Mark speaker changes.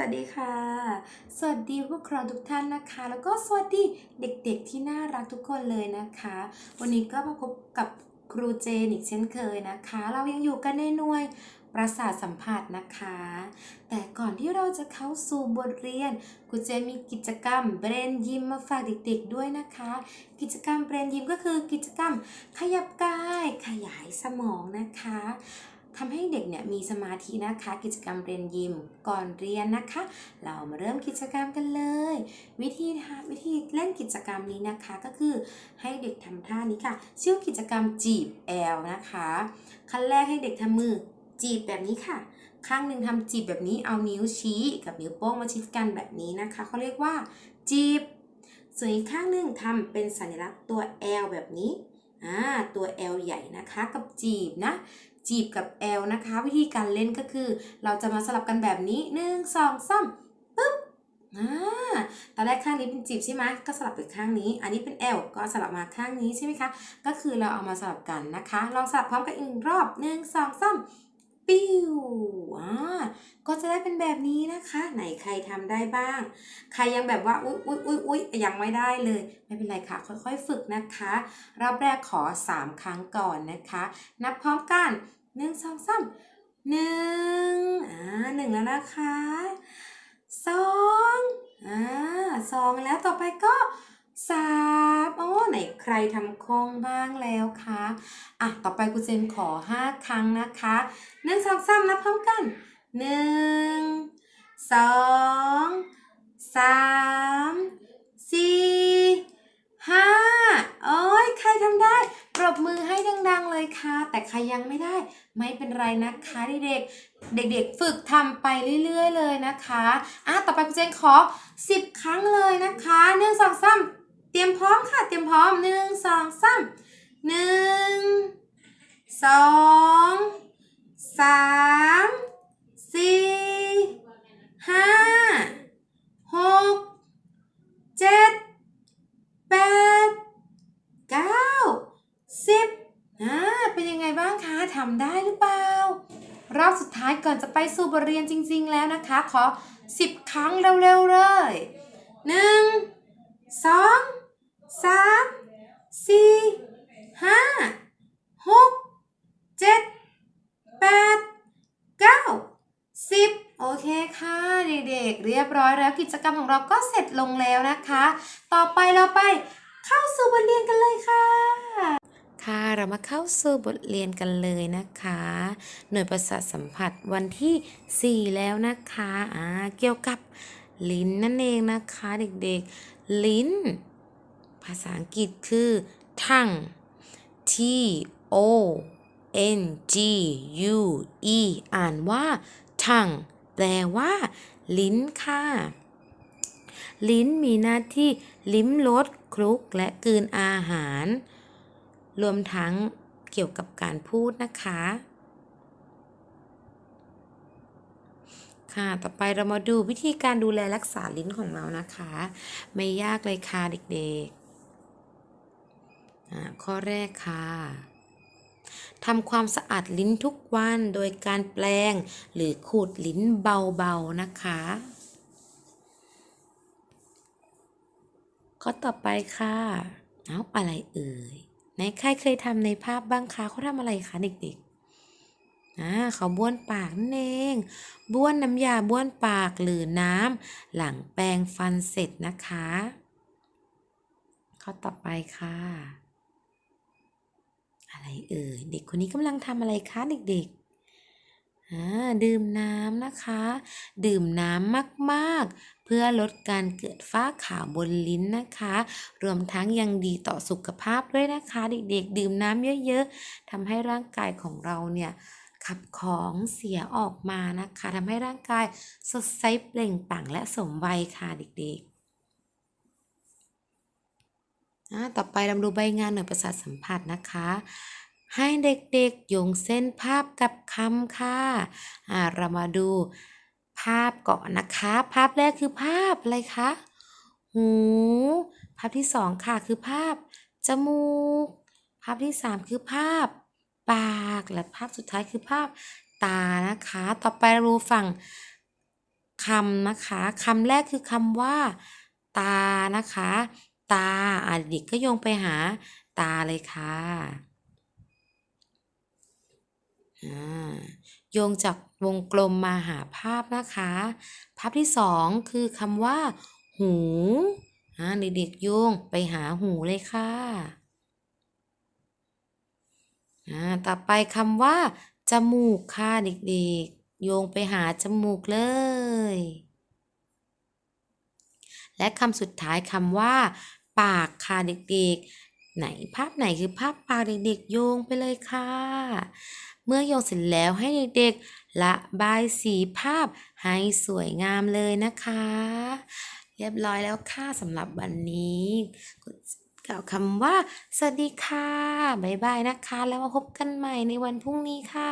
Speaker 1: วัสดีค่ะ สวัสดีผู้ปกครองทุกท่านนะคะ แล้วก็สวัสดีเด็กๆที่น่ารักทุกคนเลยนะคะ วันนี้ก็มาพบกับครูเจนอีกเช่นเคยนะคะ เรายังอยู่กันในหน่วยประสาทสัมผัสนะคะ แต่ก่อนที่เราจะเข้าสู่บทเรียนครูเจนมีกิจกรรมเบรนยิมมาฝากเด็กๆด้วยนะคะ กิจกรรมเบรนยิมก็คือกิจกรรมขยับกายขยายสมองนะคะ ทำให้เด็กเนี่ยมีสมาธินะคะ กิจกรรมเรียนยิมก่อนเรียนนะคะ เรามาเริ่มกิจกรรมกันเลย วิธีทวิธีเล่นกิจกรรมนี้นะคะก็คือให้เด็กทำท่านี้ค่ะ ชื่อกิจกรรมจีบแอลนะคะขั้นแรกให้เด็กทำมือจีบแบบนี้ค่ะ ข้างหนึ่งทำจีบแบบนี้เอานิ้วชี้กับนิ้วโป้งมาชิดกันแบบนี้นะคะเขาเรียกว่าจีบส่วนอีกข้างหนึ่งทำเป็นสัญลักษณ์ตัว L แบบนี้ อ่า ตัว L ใหญ่นะคะ กับจีบนะ จีบกับ L นะคะ วิธีการเล่นก็คือ เราจะมาสลับกันแบบนี้หนึ่งสองสามปึ๊บอ่าตอนแรกข้างนี้เป็นจีบใช่ไหมก็สลับไปข้างนี้ อันนี้เป็น L ก็สลับมาข้างนี้ใช่ไหมคะ ก็คือเราเอามาสลับกันนะคะ ลองสลับพร้อมกันอีกรอบหนึ่งสองสาม ปิ้วอ่าก็จะได้เป็นแบบนี้นะคะ ไหนใครทำได้บ้าง ใครยังแบบว่าอุ๊ยอุ๊ยอุ๊ยอุ๊ยยังไม่ได้เลย ไม่เป็นไรค่ะ ค่อยๆฝึกนะคะ รอบแรกขอ 3 ครั้งก่อนนะคะ นับพร้อมกันหนึ่งสองสามหนึ่งอ่าหนึ่งแล้วนะคะสองอ่าสองแล้วต่อไปก็ สามโอ้ไหนใครทำคงบ้างแล้วคะอะต่อไปกูเจนขอ5ครั้งนะคะหนึ่งสองสามนับพร้อมกันหนึ่งสองสามสี่ห้าโอ้ยใครทำได้ปรบมือให้ดังๆเลยค่ะ แต่ใครยังไม่ได้ ไม่เป็นไรนะคะเด็กๆเด็กๆฝึกทำไปเรื่อยๆเลยนะคะอะต่อไปคุณเจนขอ 10 ครั้งเลยนะคะหนึ่งสองสาม รียมพร้อมค่ะ เตรียมพร้อมหนึ่งสองสามหนึ่งสองสามสี่ห้าหกเจ็ดแปดเก้าสิบอ่าเป็นยังไงบ้างคะทำได้หรือเปล่ารอบสุดท้ายก่อนจะไปสู่บทเรียนจริง ๆ แล้วนะคะ ขอ 10 ครั้งเร็ว ๆ เลย 1 2 3 4 5 6 7 8 9 10โอเคค่ะเด็กๆเรียบร้อยแล้วกิจกรรมของเราก็เสร็จลงแล้วนะคะ ต่อไปเราไปเข้าสู่บทเรียนกันเลยค่ะ ค่ะเรามาเข้าสู่บทเรียนกันเลยนะคะ หน่วยประสาทสัมผัสวันที่ 4 แล้วนะคะอ่าเกี่ยวกับลิ้นนั่นเองนะคะ เด็กๆ ลิ้น ภาษาอังกฤษคือ tongue T O N G U E อ่านว่า tongue แปลว่า ลิ้นค่ะ ลิ้นมีหน้าที่ลิ้มรสคลุกและกลืนอาหาร รวมทั้งเกี่ยวกับการพูดนะคะ ค่ะ ต่อไปเรามาดูวิธีการดูแลรักษาลิ้นของเรานะคะ ไม่ยากเลยค่ะเด็กๆ ข้อแรกค่ะทำความสะอาดลิ้นทุกวันโดยการแปลงหรือขูดลิ้นเบาๆนะคะ ข้อต่อไปค่ะ เอาอะไรเอ่ยไหนใครเคยทำในภาพบ้างคะเขาทำอะไรคะเด็กๆอ่าเขาบ้วนปากนั่นเองบ้วนน้ำยาบ้วนปากหรือน้ำหลังแปรงฟันเสร็จนะคะ ข้อต่อไปค่ะ อะไรเอ่ยเด็กคนนี้กำลังทำอะไรคะเด็กๆดื่มน้ำนะคะ ดื่มน้ำมากๆ เพื่อลดการเกิดฝ้าขาวบนลิ้นนะคะ รวมทั้งยังดีต่อสุขภาพด้วยนะคะ เด็กๆ ดื่มน้ำเยอะๆทำให้ร่างกายของเราเนี่ยขับของเสียออกมานะคะทำให้ร่างกายสดใสเปล่งปลั่งและสมวัยค่ะเด็กๆ อ่าต่อไปเรามาดูใบงานเหน่วยประสาทสัมผัสนะคะ ให้เด็กๆโยงเส้นภาพกับคำค่ะอ่าเรามาดูภาพก่อนนะคะ ภาพแรกคือภาพอะไรคะหู ภาพที่สองค่ะคือภาพจมูก ภาพที่สามคือภาพปากและภาพสุดท้ายคือภาพตานะคะ ต่อไปเราดูฝั่งคำนะคะคำแรกคือคำว่า ตานะคะ ตาอะเด็กก็โยงไปหาตาเลยค่ะอ่าโยงจากวงกลมมาหาภาพนะคะ ภาพที่สองคือคำว่า หูอาเด็กๆโยงไปหาหูเลยค่ะอ่าต่อไปคำว่า จมูกค่ะเด็กๆ โยงไปหาจมูกเลย และคำสุดท้ายคำว่า ปากค่ะเด็กๆ ไหนภาพไหนคือภาพปากเด็กๆ โยงไปเลยค่ะ เมื่อโยงเสร็จแล้วให้เด็กๆระบายสีภาพให้สวยงามเลยนะคะ เรียบร้อยแล้วค่ะสำหรับวันนี้กล่าวคำว่า สวัสดีค่ะ บ๊ายบายนะคะ แล้วมาพบกันใหม่ในวันพรุ่งนี้ค่ะ